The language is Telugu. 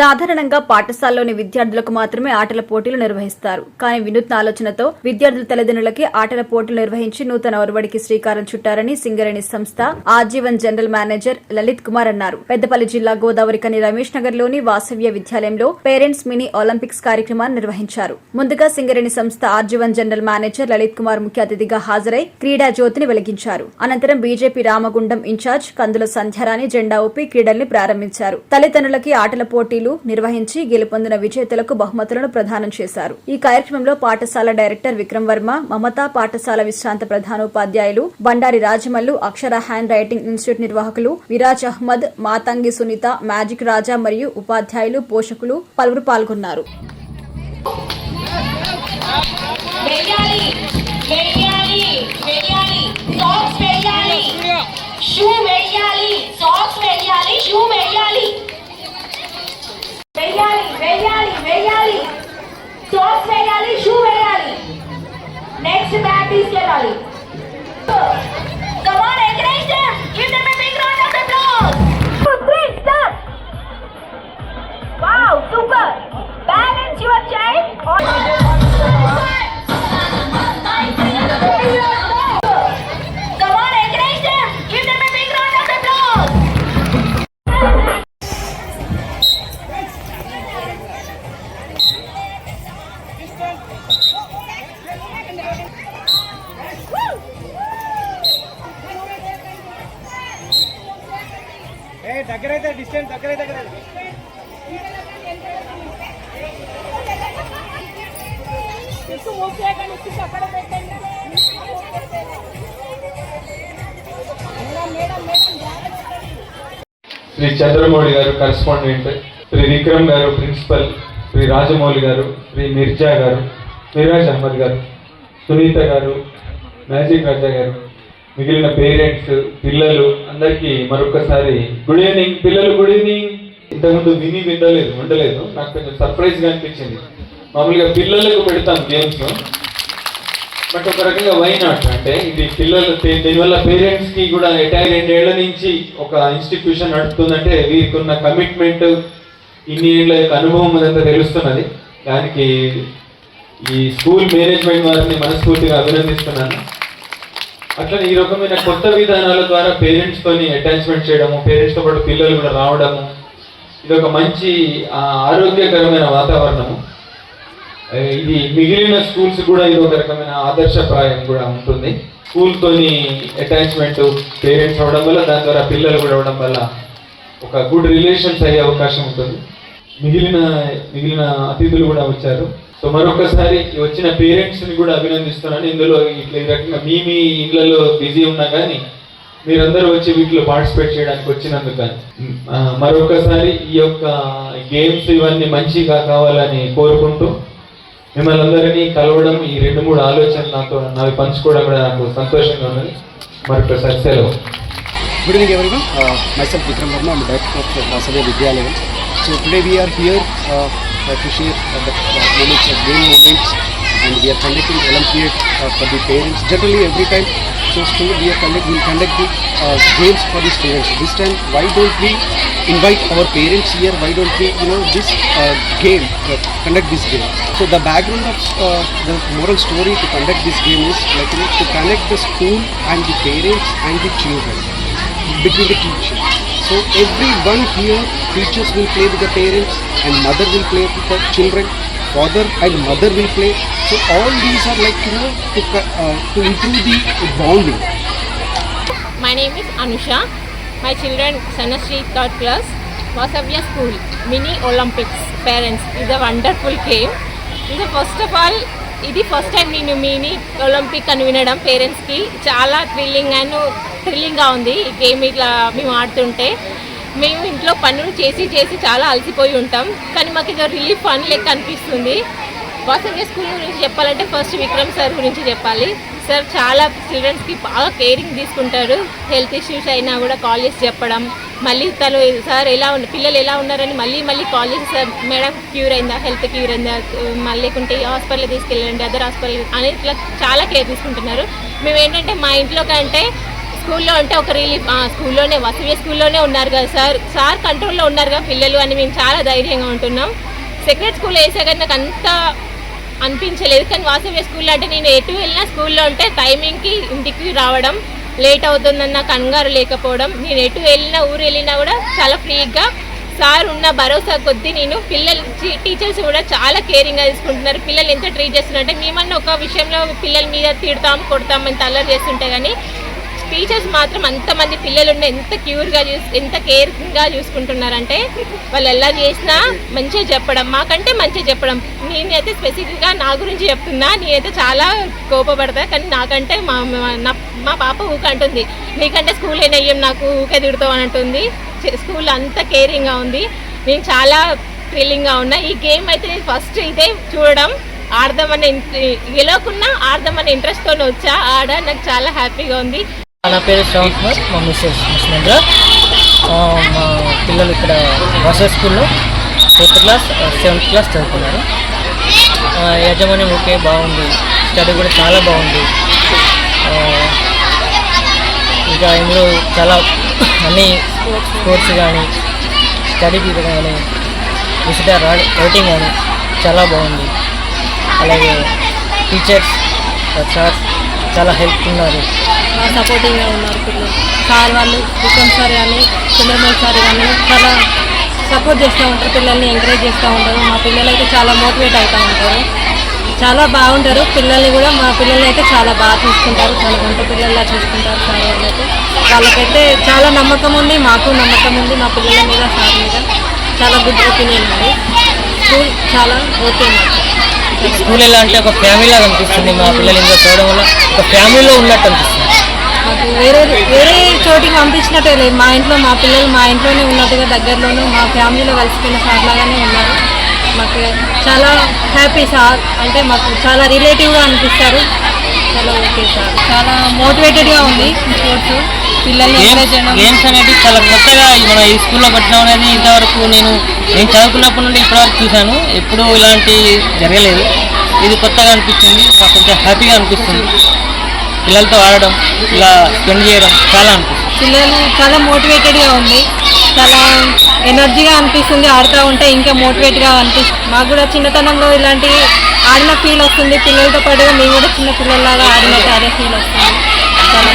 సాధారణంగా పాఠశాలలోని విద్యార్థులకు మాత్రమే ఆటల పోటీలు నిర్వహిస్తారు. కానీ వినూత్న ఆలోచనతో విద్యార్థుల తల్లిదండ్రులకి ఆటల పోటీలు నిర్వహించి నూతన ఒరవడికి శ్రీకారం చుట్టారని సింగరేణి సంస్థ ఆజీవన్ జనరల్ మేనేజర్ లలిత్ కుమార్ అన్నారు. పెద్దపల్లి జిల్లా గోదావరి కని రమేష్ నగర్లోని వాసవ్య విద్యాలయంలో పేరెంట్స్ మినీ ఒలింపిక్స్ కార్యక్రమాన్ని నిర్వహించారు. ముందుగా సింగరేణి సంస్థ R G one general manager Lalith Kumar ముఖ్య అతిథిగా హాజరై క్రీడా జ్యోతిని వెలిగించారు. అనంతరం బీజేపీ రామగుండం ఇన్ఛార్జ్ కందుల సంధ్యారాణి జెండా ఊపి క్రీడల్ని ప్రారంభించారు. తల్లిదండ్రులకి ఆటల పోటీలు నిర్వహించి గెలుపొందిన విజేతలకు బహుమతులను ప్రదానం చేశారు. ఈ కార్యక్రమంలో పాఠశాల డైరెక్టర్ విక్రమ్ వర్మ మమతా పాఠశాల విశ్రాంత ప్రధానోపాధ్యాయులు Bandari Rajamallu Akshara hand writing institute నిర్వాహకులు విరాజ్ అహ్మద్ మాతంగి సునీత మ్యాజిక్ రాజా మరియు ఉపాధ్యాయులు పోషకులు పలువురు పాల్గొన్నారు. షూ వేయాలి సాక్స్ షూ వేయాలి సాక్స్ వెయ్యాలి షూ వెయ్యాలి నెక్స్ట్ బ్యాగ్ తీసుకెళ్ళాలి దగ్గరైతే డిస్టెన్స్ దగ్గర దగ్గర శ్రీ చంద్రమౌళి గారు కరెస్పాండెంట్ శ్రీ విక్రమ్ గారు ప్రిన్సిపల్ శ్రీ రాజమౌళి గారు శ్రీ మిర్జా గారు మిరాజ్ అహ్మద్ గారు సునీత గారు మ్యాజిక్ రాజా గారు. మిగిలిన పేరెంట్స్ పిల్లలు అందరికీ మరొకసారి గుడ్ ఈవినింగ్ పిల్లలు గుడ్ ఈవినింగ్ ఇంతకుముందు విని వినలేదు ఉండలేదు. నాకు కొంచెం సర్ప్రైజ్గా అనిపించింది. మామూలుగా పిల్లలకు పెడతాం గేమ్స్ బట్ ఒక రకంగా వై నాట్ అంటే ఇది పిల్లలు దీనివల్ల పేరెంట్స్కి కూడా ఎటైర్ రెండేళ్ళ నుంచి ఒక ఇన్స్టిట్యూషన్ నడుపుతుందంటే వీరికున్న కమిట్మెంట్ ఇన్ని ఏళ్ళ యొక్క అనుభవం అదంతా తెలుస్తున్నది. దానికి ఈ స్కూల్ మేనేజ్మెంట్ వారిని మనస్ఫూర్తిగా అభినందిస్తున్నాను. అట్లనే ఈ రకమైన కొత్త విధానాల ద్వారా పేరెంట్స్ తోని అటాచ్మెంట్ చేయడము పేరెంట్స్తో పాటు పిల్లలు కూడా రావడము ఇది ఒక మంచి ఆరోగ్యకరమైన వాతావరణము. ఇది మిగిలిన స్కూల్స్ కూడా ఇది ఒక రకమైన ఆదర్శప్రాయం కూడా ఉంటుంది. స్కూల్ తోని అటాచ్మెంట్ పేరెంట్స్ అవడం వల్ల దాని ద్వారా పిల్లలు కూడా అవడం వల్ల ఒక గుడ్ రిలేషన్స్ అయ్యే అవకాశం ఉంటుంది. మిగిలిన మిగిలిన అతిథులు కూడా వచ్చారు. సో మరొకసారి వచ్చిన పేరెంట్స్ని కూడా అభినందిస్తున్నాను ఇందులో ఇట్లా ఈ రకంగా మీ మీ ఇళ్ళలో బిజీ ఉన్నా కానీ మీరందరూ వచ్చి వీటిలో పార్టిసిపేట్ చేయడానికి వచ్చినందుకు కానీ మరొకసారి ఈ యొక్క గేమ్స్ ఇవన్నీ మంచిగా కావాలని కోరుకుంటూ మిమ్మల్ని అందరినీ కలవడం ఈ రెండు మూడు ఆలోచనలు నాతో నావి పంచుకోవడం కూడా నాకు సంతోషంగా ఉన్నది మరొకసారి సెలవు Good evening everyone. Uh, myself Vikram Verma, I'm the director of uh, Vasavya Vidyalayam. Are uh, the moments, uh, game moments and we are conducting Olympiad uh, for the parents. Generally every time so school we are conduct, we conduct the uh, games for the students. This time why don't we invite our parents here? Why don't we you know this uh, game uh, conduct this game? So the background of uh, the moral story to conduct this game is like you know, to connect the school and the parents and the children between the teacher. So everyone here, teachers will play with the parents and mother will play with the children, father and mother will play. So all these are like you know to, uh, to improve the bonding. My name is Anusha. My children, Sanasri, third class, Vasavya School, Mini Olympics, parents, it's a wonderful game. ఇది ఫస్ట్ ఆఫ్ ఆల్ ఇది ఫస్ట్ టైం నేను మినీ ఒలింపిక్ అని వినడం పేరెంట్స్కి చాలా థ్రిల్లింగ్ అండ్ థ్రిల్లింగ్గా ఉంది ఈ గేమ్ ఇట్లా మేము ఆడుతుంటే. మేము ఇంట్లో పనులు చేసి చేసి చాలా అలసిపోయి ఉంటాం. కానీ మాకు ఇది రిలీఫ్ పని లెక్క అనిపిస్తుంది. వాసవ్య స్కూల్ గురించి చెప్పాలంటే ఫస్ట్ విక్రమ్ సార్ గురించి చెప్పాలి. సార్ చాలా చిల్డ్రన్స్కి బాగా కేరింగ్ తీసుకుంటారు హెల్త్ ఇష్యూస్ అయినా కూడా కాల్ చేసి చెప్పడం మళ్ళీ తను సార్ ఎలా ఉన్న పిల్లలు ఎలా ఉన్నారని మళ్ళీ మళ్ళీ కాల్ చేసి సార్ మేడం క్యూర్ అయిందా హెల్త్ క్యూర్ అయిందా మళ్ళీ లేకుంటే హాస్పిటల్ తీసుకెళ్ళండి అదర్ హాస్పిటల్ అని ఇట్లా చాలా కేర్ తీసుకుంటున్నారు. మేము ఏంటంటే మా ఇంట్లో కంటే స్కూల్లో అంటే ఒక రిలీఫ్ ఆ, స్కూల్లోనే వసవి స్కూల్లోనే ఉన్నారు కదా సార్. సార్ కంట్రోల్లో ఉన్నారు కదా పిల్లలు అని మేము చాలా ధైర్యంగా ఉంటున్నాం. సెక్రెట్ స్కూల్ కదా నాకు అంత అనిపించలేదు. కానీ వాసవ్య స్కూల్లో అంటే నేను ఎటు వెళ్ళినా స్కూల్లో ఉంటే టైమింగ్కి ఇంటికి రావడం లేట్ అవుతుందన్న కంగారు లేకపోవడం నేను ఎటు వెళ్ళినా ఊరు వెళ్ళినా కూడా చాలా ఫ్రీగా సార్ ఉన్న భరోసా కొద్దీ నేను పిల్లలు టీచర్స్ కూడా చాలా కేరింగ్గా తీసుకుంటున్నారు. పిల్లలు ఎంత ట్రీట్ చేస్తున్నారంటే మేమన్నా ఒక విషయంలో పిల్లల మీద తిడతాం కొడతాం అని అల్లరి చేస్తుంటే కానీ టీచర్స్ మాత్రం అంతమంది పిల్లలు ఉన్న ఎంత క్యూర్గా చూసి ఎంత కేర్గా చూసుకుంటున్నారంటే వాళ్ళు ఎలా చేసినా మంచిగా చెప్పడం మాకంటే మంచిగా చెప్పడం. నేనైతే స్పెసిఫిక్గా నా గురించి చెప్తున్నా నేనైతే చాలా కోపపడతా కానీ నాకంటే మా మా- నా మా పాప ఊక అంటుంది. నీకంటే స్కూల్ ఏనయ్యం నాకు ఊకే తిడుతావు అని అంటుంది. స్కూల్ అంత కేరింగ్గా ఉంది. నేను చాలా థ్రిల్లింగ్గా ఉన్నా. ఈ గేమ్ అయితే నేను ఫస్ట్ ఇదే చూడడం. ఆడదామనే గెలవకున్నా ఆడదామనే ఇంట్రెస్ట్తో వచ్చా. ఆడ నాకు చాలా హ్యాపీగా ఉంది. నా పేరు శ్రవణ్ కుమార్ మా మిస్సెస్ ముస్లింద్ర మా పిల్లలు ఇక్కడ వసే స్కూల్లో ఫోర్త్ క్లాస్ సెవెంత్ క్లాస్ చదువుతున్నారు ఆ, యాజమాన్యం ఓకే బాగుంది. స్టడీ కూడా చాలా బాగుంది. ఇంకా ఇందులో చాలా అన్ని స్పోర్ట్స్ కానీ స్టడీకి కానీ విజిటర్ రైటింగ్ కానీ చాలా బాగుంది. అలాగే టీచర్స్ సార్ చాలా హెల్ప్ ఉన్నారు. సపోర్టింగ్గా ఉన్నారు పిల్లలు. సార్ వాళ్ళు విక్రమ్ సార్ కానీ చంద్రమోహన్ సార్ కానీ చాలా సపోర్ట్ చేస్తూ ఉంటారు పిల్లల్ని ఎంకరేజ్ చేస్తూ ఉంటారు. మా పిల్లలు అయితే చాలా మోటివేట్ అవుతూ ఉంటారు. చాలా బాగుంటారు. పిల్లల్ని కూడా మా పిల్లల్ని అయితే చాలా బాగా చూసుకుంటారు. చాలా గంట పిల్లల్లా చూసుకుంటారు సార్ వాళ్ళైతే. వాళ్ళకైతే చాలా నమ్మకం ఉంది మాకు నమ్మకం ఉంది మా పిల్లల మీద సార్ మీద. చాలా గుడ్ ఒపీనియన్ ఉంది. స్కూల్ చాలా ఓకే స్కూల్ ఎలా అంటే ఒక ఫ్యామిలీ లాగా అనిపిస్తుంది మా పిల్లలు ఇంకా చూడడం వల్ల. ఒక ఫ్యామిలీలో ఉన్నట్టు అనిపిస్తుంది. మాకు వేరే వేరే చోటికి పంపించినట్టే లేదు. మా ఇంట్లో మా పిల్లలు మా ఇంట్లోనే ఉన్నట్టుగా దగ్గరలోనూ మా ఫ్యామిలీలో కలిసిపోయిన సార్ లాగానే ఉన్నారు. మాకు చాలా హ్యాపీ సార్. అంటే మాకు చాలా రిలేటివ్గా అనిపిస్తారు. చాలా ఓకే సార్. చాలా మోటివేటెడ్గా ఉంది స్పోర్ట్స్. పిల్లల్ని ఎంకరేజ్ చేయడం. గేమ్స్ అనేది చాలా కొత్తగా మన ఈ స్కూల్లో పెట్టడం అనేది ఇంతవరకు నేను నేను చదువుకున్నప్పటి నుండి ఇప్పటివరకు చూశాను. ఎప్పుడూ ఇలాంటి జరగలేదు. ఇది కొత్తగా అనిపించింది. నాకు కొంచెం హ్యాపీగా అనిపిస్తుంది. పిల్లలతో ఆడడం ఇలా స్పెండ్ చేయడం చాలా అనిపిస్తుంది. పిల్లలు చాలా మోటివేటెడ్గా ఉంది. చాలా ఎనర్జీగా అనిపిస్తుంది ఆడుతూ ఉంటే ఇంకా మోటివేట్గా అనిపిస్తుంది మాకు కూడా చిన్నతనంలో ఇలాంటి ఆడిన ఫీల్ వస్తుంది. పిల్లలతో పాటుగా మేము కూడా చిన్న పిల్లల్లాగా ఆడినట్టు అదే ఫీల్ వస్తుంది. చాలా